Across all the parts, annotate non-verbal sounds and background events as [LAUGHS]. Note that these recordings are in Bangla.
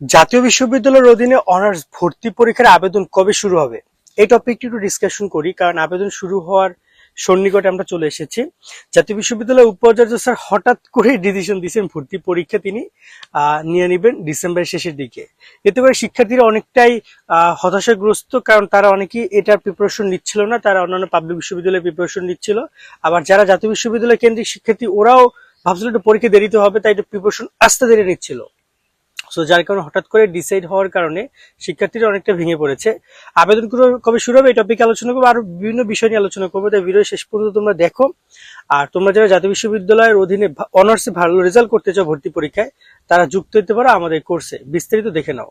জাতীয় বিশ্ববিদ্যালয়ের অধীনে অনার্স ভর্তি পরীক্ষার আবেদন কবে শুরু হবে? এই টপিকটি একটু ডিসকাশন করি, কারণ আবেদন শুরু হওয়ার সন্নিকটে আমরা চলে এসেছি। জাতীয় বিশ্ববিদ্যালয়ের উপাচার্য স্যার হঠাৎ করে ডিসিশন দিয়েছেন ভর্তি পরীক্ষা তিনি নিয়ে নেবেন ডিসেম্বরের শেষের দিকে। এতে করে শিক্ষার্থীরা অনেকটাই হতাশাগ্রস্ত, কারণ তারা অনেকেই এটার প্রিপারেশন নিচ্ছিল না, তারা অন্যান্য পাবলিক বিশ্ববিদ্যালয়ে প্রিপারেশন নিচ্ছিল। আবার যারা জাতীয় বিশ্ববিদ্যালয় কেন্দ্রিক শিক্ষার্থী, ওরাও ভাবছিল একটু পরীক্ষা দেরিতে হবে, তাই একটু প্রিপারেশন আস্তে দেরি নিচ্ছিল। সো যার কারণে হঠাৎ করে ডিসাইড হওয়ার কারণে শিক্ষার্থীরা অনেকটা ভেঙে পড়েছে। আবেদন কবে শুরু হবে এই টপিকে আলোচনা করব। আরও বিভিন্ন বিষয় নিয়ে আলোচনা করব। তাই ভিডিও শেষ পর্যন্ত তোমরা দেখো। আর তোমরা যারা জাতীয় বিশ্ববিদ্যালয়ের অধীনে অনার্সে ভালো রেজাল্ট করতে চাও ভর্তি পরীক্ষায়, তারা যুক্ত হতে পারো আমাদের কোর্সে বিস্তারিত দেখে নাও।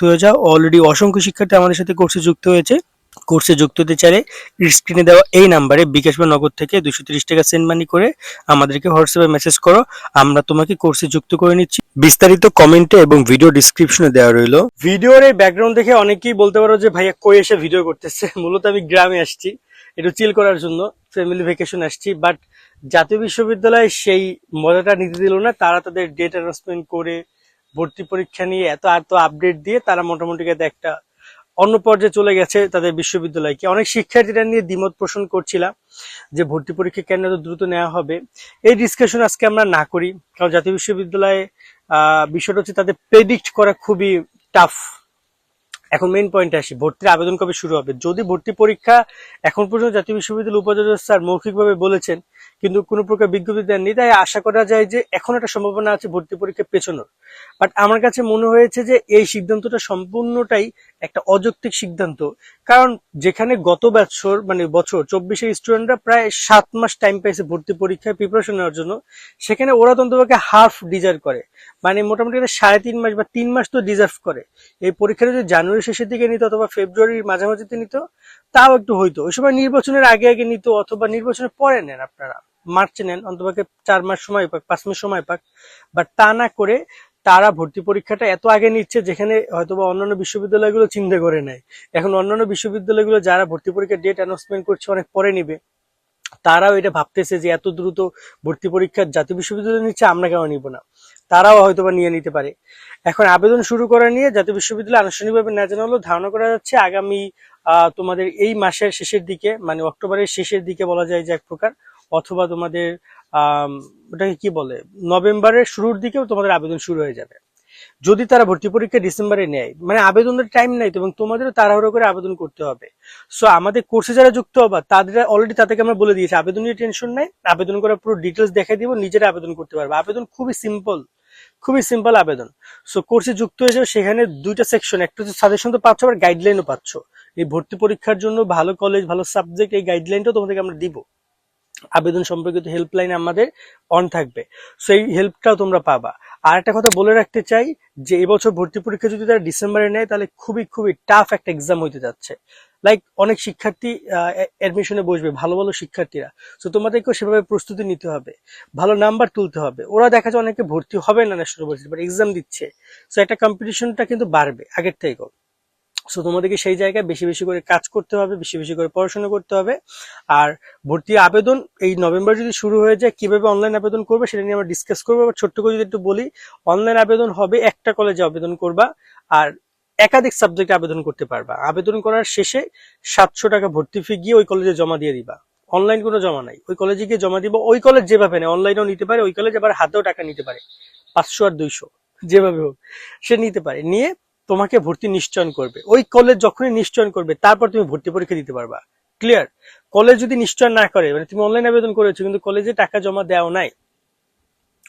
হয়ে যাও। অলরেডি অসংখ্য শিক্ষার্থী আমাদের সাথে কোর্সে যুক্ত হয়েছে। কোর্সে যুক্ত হতে চাইলে স্ক্রিনে দেওয়া এই নাম্বারে বিকাশ বা থেকে দুশো তিরিশ টাকা সেন্ড মানি করে আমাদেরকে হোয়াটসঅ্যাপে মেসেজ করো। আমরা তোমাকে কোর্সে যুক্ত করে নিচ্ছি। বিস্তারিত কমেন্টে এবং ভিডিও ডিসক্রিপশনে দেওয়া রইল। ভিডিওর এই ব্যাকগ্রাউন্ড দেখে অনেকেই বলতে পারো যে, ভাইয়া কই এসে ভিডিও করতেছে? [LAUGHS] মূলত আমি গ্রামে আসছি। একটু চিল করার জন্য। ফ্যামিলি ভেকেশন আসছি। বাট জাতীয় বিশ্ববিদ্যালয় সেই মজাটা নিতে দিল না। তারা তাদের ডেট অ্যানাউন্সমেন্ট করে ভর্তি পরীক্ষা নিয়ে এত এত আপডেট দিয়ে তারা মোটামুটি একটা অন্য পর্যায়ে চলে গেছে তাদের বিশ্ববিদ্যালয়কে। অনেক শিক্ষার্থীরা নিয়ে দ্বিমত পোষণ করছিলাম যে ভর্তি পরীক্ষা কেন এত দ্রুত নেওয়া হবে। এই ডিসকাশন আজকে আমরা না করি, কারণ জাতীয় বিশ্ববিদ্যালয়ে বিষয়টা হচ্ছে তাদের প্রেডিক্ট করা খুবই টাফ এখন মেইন পয়েন্টে আসি, ভর্তির আবেদন কবে শুরু হবে? যদি ভর্তি পরীক্ষা এখন পর্যন্ত জাতীয় বিশ্ববিদ্যালয় উপাচার্য স্যার মৌখিকভাবে বলেছেন কিন্তু কোনো প্রকার বিজ্ঞপ্তি দেননি, তাই আশা করা যায় যে এখন একটা সম্ভাবনা আছে ভর্তি পরীক্ষা পেছানোর। বাট আমার কাছে মনে হয়েছে যে এই সিদ্ধান্তটা সম্পূর্ণটাই একটা অযৌক্তিক সিদ্ধান্ত। কারণ যেখানে গত বছর মানে বছর, চব্বিশে স্টুডেন্টরা প্রায় সাত মাস টাইম পাইছে ভর্তি পরীক্ষায় প্রিপারেশন নেওয়ার জন্য। সেখানে ওরা তো অন্ততপক্ষে হাফ ডিজার্ভ করে। মানে মোটামুটি সাড়ে তিন মাস বা তিন মাস তো ডিজার্ভ করে। এই পরীক্ষাটা যদি জানুয়ারি শেষের দিকে নিত অথবা ফেব্রুয়ারির মাঝামাঝিতে নিত, তাও একটু হইতো। ওই সময় নির্বাচনের আগে আগে নিত অথবা নির্বাচনের পরে নেন আপনারা। মার্চে নেন, অন্তপক্ষে চার মাস সময় পাক, পাঁচ মাস সময় পাক। বাট তা না করে তারা ভর্তি পরীক্ষাটা এত আগে নিচ্ছে যেখানে হয়তোবা অন্যান্য বিশ্ববিদ্যালয়গুলো চিন্তা করে নেয়। এখন অন্যান্য বিশ্ববিদ্যালয়গুলো যারা ভর্তি পরীক্ষার ডেট অ্যানাউন্সমেন্ট করছে অনেক পরে নিবে, তারাও এটা ভাবতেছে যে এত দ্রুত ভর্তি পরীক্ষা জাতীয় বিশ্ববিদ্যালয় নিচ্ছে আমরা কেন নিব না? তারাও হয়তোবা নিয়ে নিতে পারে। এখন আবেদন শুরু করা নিয়ে জাতীয় বিশ্ববিদ্যালয় আনুষ্ঠানিকভাবে না জানালো ধারণা করা যাচ্ছে আগামী তোমাদের এই মাসের শেষের দিকে মানে অক্টোবরের শেষের দিকে বলা যায় যে এক প্রকার অথবা তোমাদের ওটাকে কি বলে, নভেম্বরের শুরুর দিকেও তোমাদের আবেদন শুরু হয়ে যাবে। যদি তারা ভর্তি পরীক্ষা ডিসেম্বরে নেয় মানে আবেদনের টাইম নাই এবং তোমাদেরও তাড়াহুড়ো করে আবেদন করতে হবে। সো আমাদের কোর্সে যারা যুক্ত হবা, তাদের অলরেডি তাদেরকে আমরা বলে দিয়েছি আবেদন নিয়ে টেনশন নাই, আবেদন করার পুরো ডিটেলস দেখাই দিব, নিজেরা আবেদন করতে পারবে। আবেদন খুবই সিম্পল খুবই সিম্পল আবেদন। সো কোর্সে যুক্ত হয়েছে, সেখানে দুইটা সেকশন একটা হচ্ছে সাজেশন তো পাচ্ছ, আবার গাইডলাইনও পাচ্ছ। এই ভর্তি পরীক্ষার জন্য ভালো কলেজ ভালো সাবজেক্ট এই গাইডলাইনটাও তোমাদেরকে আমরা দিব। আবেদন সম্পর্কিত হেল্পলাইন আমাদের অন থাকবে। সো এই হেল্পটাও তোমরা পাবা। আর একটা কথা বলে রাখতে চাই যে এবছর ভর্তি পরীক্ষা যদি তারা ডিসেম্বরে নেয়, তাহলে খুবই খুবই টাফ একটা এক্সাম হইতে যাচ্ছে। লাইক অনেক শিক্ষার্থী অ্যাডমিশনে বসবে, ভালো ভালো শিক্ষার্থীরা। তো তোমাদেরকেও সেভাবে প্রস্তুতি নিতে হবে। ভালো নাম্বার তুলতে হবে। ওরা দেখা যায় অনেকে ভর্তি হবে না ন্যাশনাল ইউনিভার্সিটি বাট এক্সাম দিচ্ছে। সো একটা কম্পিটিশনটা কিন্তু বাড়বে আগের থেকেও। সো তোমাদেরকে সেই জায়গায় বেশি বেশি করে কাজ করতে হবে, বেশি বেশি করে পড়াশোনা করতে হবে। আর ভর্তি আবেদন এই নভেম্বর যদি শুরু হয়ে যায়, কীভাবে অনলাইন আবেদন করবে সেটা নিয়ে আমরা ডিসকাস করব। আবার ছোট্ট করে যদি একটু বলি অনলাইন আবেদন হবে, একটা কলেজে আবেদন করবা আর একাধিক সাবজেক্টে আবেদন করতে পারবা। আবেদন করার শেষে সাতশো টাকা ভর্তি ফি গিয়ে ওই কলেজে জমা দিয়ে দিবা। অনলাইন কোনো জমা নাই। ওই কলেজে গিয়ে জমা দিবা, ওই কলেজ যেভাবে নেয় অনলাইনেও নিতে পারে, ওই কলেজ আবার হাতেও টাকা নিতে পারে। পাঁচশো আর দুইশো, যেভাবে হোক, সে নিতে পারে। নিয়ে তোমাকে ভর্তি নিশ্চয়ন করবে। ওই কলেজ যখনই নিশ্চয়ন করবে, তারপর তুমি ভর্তি পরীক্ষা দিতে পারবা। ক্লিয়ার কলেজ যদি নিশ্চয় না করে মানে তুমি অনলাইন আবেদন করেছ, কিন্তু কলেজে টাকা জমা দেওয়া নাই।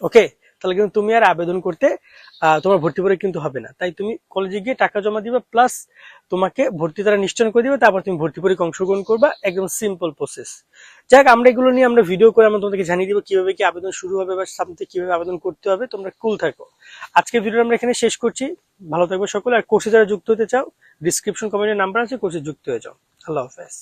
ওকে তাহলে কিন্তু তুমি আর আবেদন করতে তোমার ভর্তি পরীক্ষা কিন্তু হবে না। তাই তুমি কলেজে গিয়ে টাকা জমা দিবে প্লাস তোমাকে ভর্তি তারা নিশ্চয় করে দিবে, তারপর তুমি ভর্তি পরীক্ষা অংশগ্রহণ করবা, একদম সিম্পল প্রসেস যাক, আমরা এগুলো নিয়ে আমরা ভিডিও করে আমরা তোমাদেরকে জানিয়ে দিব কীভাবে কি আবেদন শুরু হবে বা সামনে কীভাবে আবেদন করতে হবে, তোমরা কুল থাকো। আজকে ভিডিও আমরা এখানে শেষ করছি। ভালো থাকবে সকলে, আর কোর্সে যারা যুক্ত হতে চাও ডিসক্রিপশন কমেন্টে নাম্বার আছে কোর্সে যুক্ত হয়ে যাও। আল্লাহ হাফেজ।